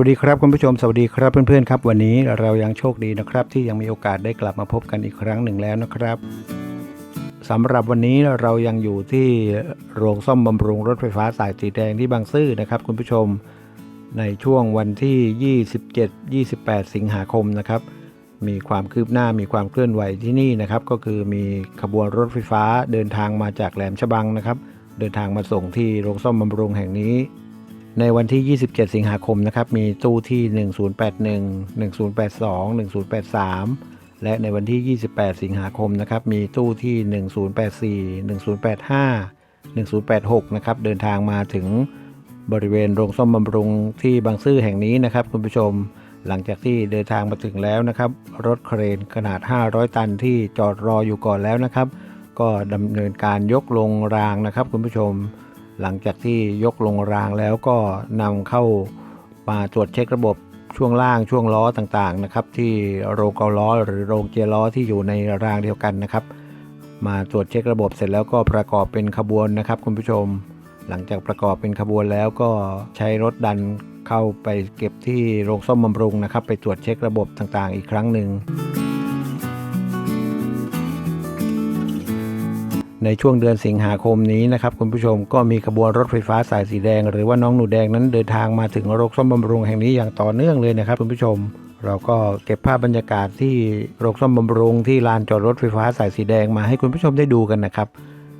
วัสดีครับคุณผู้ชมสวัสดีครับเพื่อนๆครับ วันนี้เรายังโชคดีนะครับ ที่ยังมีโอกาสได้กลับมาพบกันอีกครั้งหนึ่งแล้วนะครับสำหรับวันนี้เรายังอยู่ที่โรงซ่อมบำรุงรถไฟฟ้าสายสีแดงที่บางซื่อนะครับ คุณผู้ชมในช่วงวันที่ 27 28 สิงหาคมนะครับ มีความคืบหน้ามีความเคลื่อนไหวที่นี่นะครับ ก็คือมีขบวนรถไฟฟ้าเดินทางมาจากแหลมฉบังนะครับ เดินทางมาส่งที่โรงซ่อมบำรุงแห่งนี้ ในวันที่ 27 สิงหาคมนะครับ มีตู้ที่ 1081 1082 1083 และในวันที่ 28 สิงหาคมนะครับ มีตู้ที่ 1084 1085 1086 นะครับ เดินทางมาถึงบริเวณโรงซ่อมบำรุงที่บางซื่อแห่งนี้นะครับ คุณผู้ชม หลังจากที่เดินทางมาถึงแล้วนะครับ รถเครนขนาด 500 ตันที่จอดรออยู่ก่อนแล้วนะครับ ก็ดำเนินการยกลงรางนะครับ คุณผู้ชม หลังจากที่ยกลงรางแล้วก็นำเข้ามาตรวจเช็คระบบช่วงล่างช่วงล้อต่างๆนะครับ ที่โรงเกาล้อ หรือโรงเจล้อที่อยู่ในรางเดียวกันนะครับ มาตรวจเช็คระบบเสร็จแล้วก็ประกอบเป็นขบวนนะครับ คุณผู้ชม หลังจากประกอบเป็นขบวนแล้วก็ใช้รถดันเข้าไปเก็บที่โรงซ่อมบำรุงนะครับ ไปตรวจเช็คระบบต่างๆ อีกครั้งหนึ่ง ในช่วงเดือนสิงหาคมนี้นะครับคุณผู้ชมก็มีขบวนรถไฟฟ้าสายสีแดง หรือว่าน้องหนูแดงนั้นเดินทางมาถึงโรงซ่อมบำรุงแห่งนี้อย่างต่อเนื่องเลยนะครับคุณผู้ชมเราก็เก็บภาพบรรยากาศที่โรงซ่อมบำรุงที่ลานจอดรถไฟฟ้าสายสีแดงมาให้คุณผู้ชมได้ดูกันนะครับ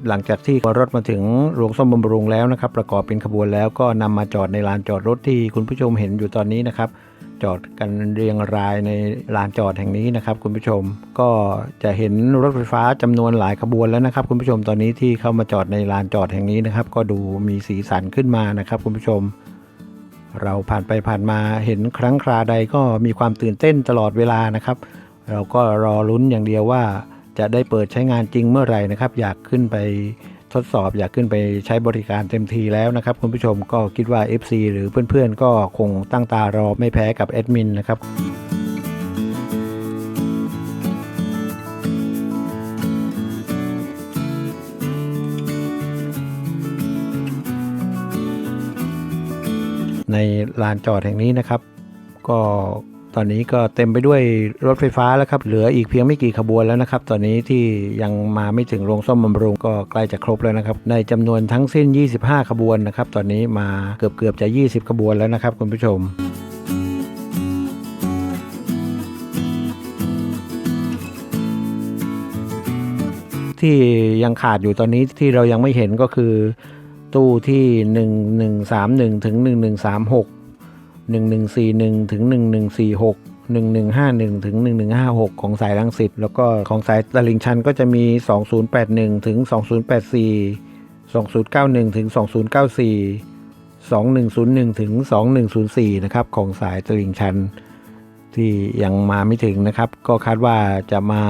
หลังจากที่รถมาถึงโรงซ่อมบำรุงแล้วนะครับ ประกอบเป็นขบวนแล้วก็นำมาจอดในลานจอดรถที่คุณผู้ชมเห็นอยู่ตอนนี้นะครับ จอดกันเรียงรายในลานจอดแห่งนี้นะครับ คุณผู้ชมก็จะเห็นรถไฟฟ้าจำนวนหลายขบวนแล้วนะครับ คุณผู้ชมตอนนี้ที่เข้ามาจอดในลานจอดแห่งนี้นะครับ ก็ดูมีสีสันขึ้นมานะครับ คุณผู้ชม เราผ่านไปผ่านมาเห็นครั้งคราใดก็มีความตื่นเต้นตลอดเวลานะครับ เราก็รอลุ้นอย่างเดียวว่าจะได้เปิดใช้งานจริงเมื่อไหร่นะครับ อยากขึ้นไป ทดสอบอยากขึ้นไปใช้บริการเต็มทีแล้วนะครับ คุณผู้ชมก็คิดว่า FC หรือเพื่อนๆ ก็คงตั้งตารอไม่แพ้กับแอดมินนะครับในลานจอดแห่งนี้นะครับ ก็ ตอนนี้ก็เต็มไปด้วยรถไฟฟ้าแล้วครับ เหลืออีกเพียงไม่กี่ขบวนแล้วนะครับ ตอนนี้ที่ยังมาไม่ถึงโรงซ่อมบำรุงก็ใกล้จะครบแล้วนะครับ ในจำนวนทั้งสิ้น 25 ขบวนนะครับ ตอนนี้มาเกือบเกือบจะ 20 ขบวนแล้วนะครับ คุณผู้ชมที่ยังขาดอยู่ตอนนี้ที่เรายังไม่เห็นก็คือตู้ที่ 1131 ถึง 1136 1141 ถึง 1146 1151 ถึง 1156 ของสายรังสิต แล้วก็ของสายตลิ่งชันก็จะมี 2081 ถึง 2084 2091 ถึง 2094 2101 ถึง 2104 นะครับ ของสายตลิ่งชันที่ยังมาไม่ถึงนะครับ ก็คาดว่าจะมา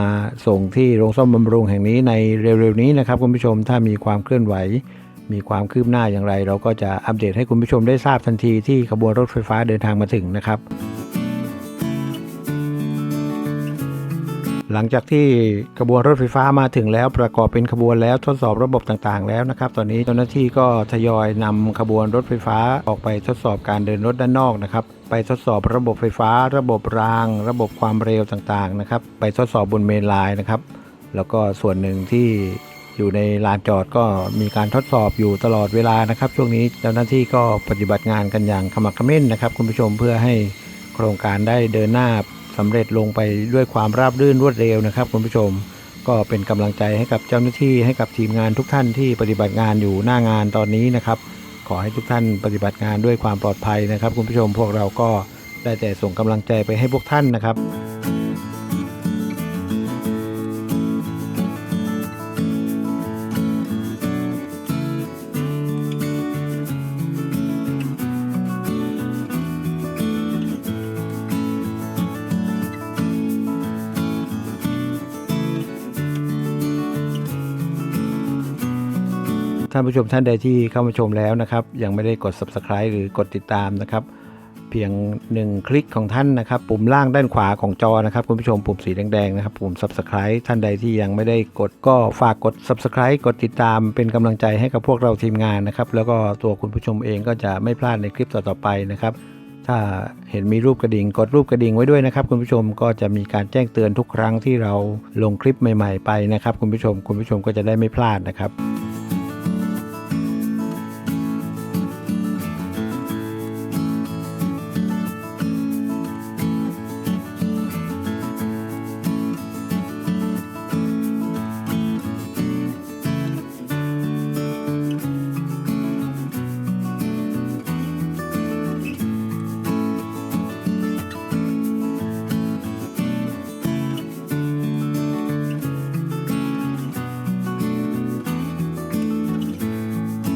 ส่งที่โรงซ่อมบำรุงแห่งนี้ในเร็วๆนี้นะครับคุณผู้ชมถ้ามีความเคลื่อนไหว มีความคืบหน้าอย่างไร เราก็จะอัปเดตให้คุณผู้ชมได้ทราบทันทีที่ขบวนรถไฟฟ้าเดินทางมาถึงนะครับ หลังจากที่ขบวนรถไฟฟ้ามาถึงแล้ว ประกอบเป็นขบวนแล้วทดสอบระบบต่างๆ แล้วนะครับ ตอนนี้เจ้าหน้าที่ก็ทยอยนำขบวนรถไฟฟ้าออกไปทดสอบการเดินรถด้านนอกนะครับไปทดสอบระบบไฟฟ้า ระบบราง ระบบความเร็วต่างๆนะครับ ไปทดสอบบนเมนไลน์นะครับ แล้วก็ส่วนหนึ่งที่ อยู่ในลานจอดก็มีการทดสอบอยู่ตลอดเวลานะครับ ช่วงนี้เจ้าหน้าที่ก็ปฏิบัติงานกันอย่างขมักขม้นนะครับ คุณผู้ชมเพื่อให้โครงการได้เดินหน้าสำเร็จลงไปด้วยความราบรื่นรวดเร็วนะครับ คุณผู้ชมก็เป็นกำลังใจให้กับเจ้าหน้าที่ให้กับทีมงานทุกท่านที่ปฏิบัติงานอยู่หน้างานตอนนี้นะครับ ขอให้ทุกท่านปฏิบัติงานด้วยความปลอดภัยนะครับ คุณผู้ชมพวกเราก็ได้แต่ส่งกำลังใจไปให้พวกท่านนะครับานผู้ชมท่านใดที่เข้ามาชมแล้วนะครับ ยังไม่ได้กด subscribe หรือกดติดตามนะครับ เพียงหนึ่งคลิกของท่านนะครับ ปุ่มล่างด้านขวาของจอนะครับคุณผู้ชมปุ่มสีแดงๆนะครับปุ่ม subscribe ท่านใดที่ยังไม่ได้กดก็ฝากกด subscribe กดติดตามเป็นกำลังใจให้กับพวกเราทีมงานนะครับ แล้วก็ตัวคุณผู้ชมเองก็จะไม่พลาดในคลิปต่อๆไปนะครับถ้าเห็นมีรูปกระดิ่งกดรูปกระดิ่งไว้ด้วยนะครับ คุณผู้ชมก็จะมีการแจ้งเตือนทุกครั้งที่เราลงคลิปใหม่ ๆ ไปนะครับ คุณผู้ชมคุณผู้ชมก็จะได้ไม่พลาดนะครับ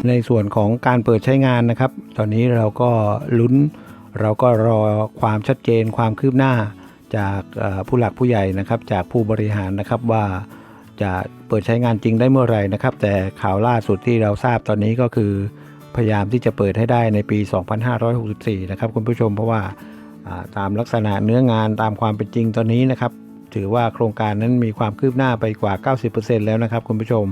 ในส่วนของการเปิดใช้งานนะครับ ตอนนี้เราก็ลุ้น เราก็รอความชัดเจนความคืบหน้าจากผู้หลักผู้ใหญ่นะครับ จากผู้บริหารนะครับว่าจะเปิดใช้งานจริงได้เมื่อไหร่นะครับ แต่ข่าวล่าสุดที่เราทราบตอนนี้ก็คือพยายามที่จะเปิดให้ได้ในปี 2564 นะครับคุณผู้ชมเพราะว่าตามลักษณะเนื้องานตามความเป็นจริงตอนนี้นะครับ ถือว่าโครงการนั้นมีความคืบหน้าไปกว่า 90%แล้วนะครับคุณผู้ชม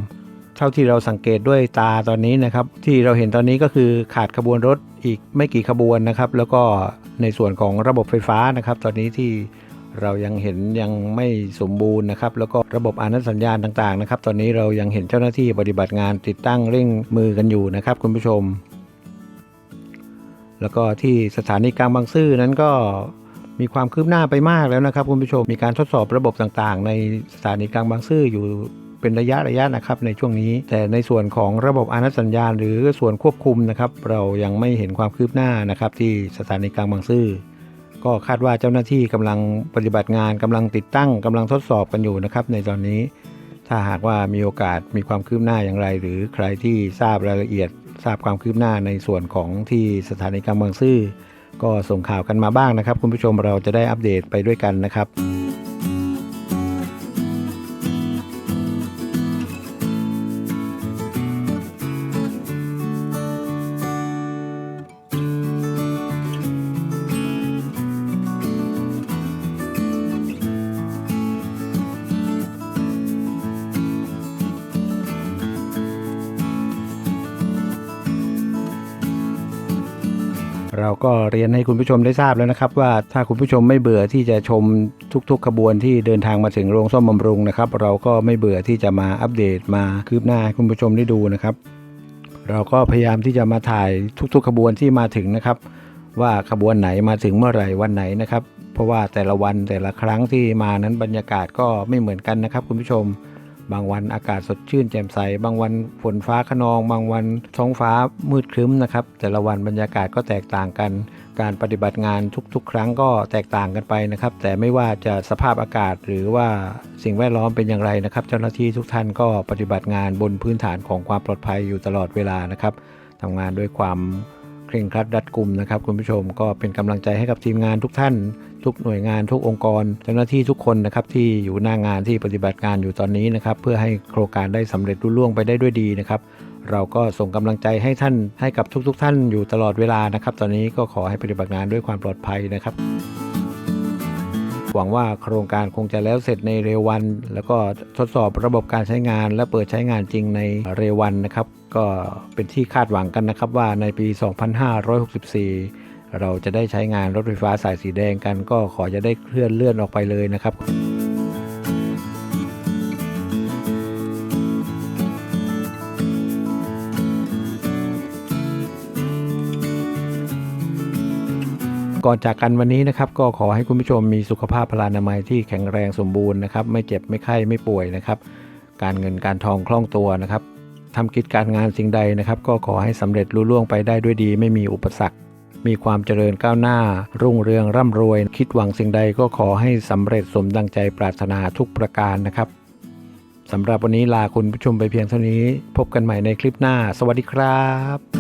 เท่าที่เราสังเกตด้วยตาตอนนี้นะครับ ที่เราเห็นตอนนี้ก็คือขาดขบวนรถอีกไม่กี่ขบวนนะครับ แล้วก็ในส่วนของระบบไฟฟ้านะครับ ตอนนี้ที่เรายังเห็นยังไม่สมบูรณ์นะครับ แล้วก็ระบบอนัสัญญาณต่างๆนะครับ ตอนนี้เรายังเห็นเจ้าหน้าที่ปฏิบัติงานติดตั้งเร่งมือกันอยู่นะครับ คุณผู้ชม แล้วก็ที่สถานีกลางบางซื่อนั้นก็มีความคืบหน้าไปมากแล้วนะครับ คุณผู้ชมมีการทดสอบระบบต่างๆ ในสถานีกลางบางซื่ออยู่ เป็นระยะระยะนะครับในช่วงนี้ แต่ในส่วนของระบบอนัสัญญาณ หรือส่วนควบคุมนะครับเรายังไม่เห็นความคืบหน้านะครับที่สถานีกลางบางซื่อก็คาดว่าเจ้าหน้าที่กำลังปฏิบัติงานกำลังติดตั้งกำลังทดสอบกันอยู่นะครับในตอนนี้ ถ้าหากว่ามีโอกาสมีความคืบหน้าอย่างไร หรือใครที่ทราบรายละเอียด ทราบความคืบหน้าในส่วนของที่สถานีกลางบางซื่อก็ส่งข่าวกันมาบ้างนะครับ คุณผู้ชมเราจะได้อัปเดตไปด้วยกันนะครับ เราก็เรียนให้คุณผู้ชมได้ทราบแล้วนะครับ ว่าถ้าคุณผู้ชมไม่เบื่อที่จะชมทุกๆขบวนที่เดินทางมาถึงโรงซ่อมบำรุงนะครับ เราก็ไม่เบื่อที่จะมาอัปเดตมาคืบหน้าให้คุณผู้ชมได้ดูนะครับ เราก็พยายามที่จะมาถ่ายทุกๆขบวนที่มาถึงนะครับ ว่าขบวนไหนมาถึงเมื่อไหร่วันไหนนะครับ เพราะว่าแต่ละวันแต่ละครั้งที่มานั้นบรรยากาศก็ไม่เหมือนกันนะครับ คุณผู้ชม บางวันอากาศสดชื่นแจ่มใส บางวันฝนฟ้าขนอง บางวันท้องฟ้ามืดครึ้มนะครับ แต่ละวันบรรยากาศก็แตกต่างกัน การปฏิบัติงานทุกๆ ครั้งก็แตกต่างกันไปนะครับ แต่ไม่ว่าจะสภาพอากาศหรือว่าสิ่งแวดล้อมเป็นอย่างไรนะครับ เจ้าหน้าที่ทุกท่านก็ปฏิบัติงานบนพื้นฐานของความปลอดภัยอยู่ตลอดเวลานะครับทำงานด้วยความ เคร่งครัดรัดกุมนะครับคุณผู้ชมก็เป็นกำลังใจให้กับทีมงานทุกท่าน ทุกหน่วยงานทุกองค์กร เจ้าหน้าที่ทุกคนนะครับที่อยู่หน้างานที่ปฏิบัติงานอยู่ตอนนี้นะครับเพื่อให้โครงการได้สำเร็จรุ่ล่วงไปได้ด้วยดีนะครับเราก็ส่งกำลังใจให้ท่านให้กับทุก ๆ ท่านอยู่ตลอดเวลานะครับ ตอนนี้ก็ขอให้ปฏิบัติงานด้วยความปลอดภัยนะครับ หวังว่าโครงการคงจะแล้วเสร็จในเร็ววัน แล้วก็ทดสอบระบบการใช้งาน และเปิดใช้งานจริงในเร็ววันนะครับ ก็เป็นที่คาดหวังกันนะครับว่าในปี 2564 เราจะได้ใช้งานรถไฟฟ้าสายสีแดงกัน ก็ขอจะได้เคลื่อนเลื่อนออกไปเลยนะครับ ก่อนจากกันวันนี้นะครับก็ขอให้คุณผู้ชมมีสุขภาพพลานามัยที่แข็งแรงสมบูรณ์นะครับไม่เจ็บไม่ไข้ไม่ป่วยนะครับ การเงินการทองคล่องตัวนะครับทำกิจการงานสิ่งใดนะครับ ก็ขอให้สำเร็จลุล่วงไปได้ด้วยดี ไม่มีอุปสรรค มีความเจริญก้าวหน้า รุ่งเรืองร่ำรวย คิดหวังสิ่งใดก็ขอให้สำเร็จสมดังใจปรารถนาทุกประการนะครับสำหรับวันนี้ลาคุณผู้ชมไปเพียงเท่านี้ พบกันใหม่ในคลิปหน้า สวัสดีครับ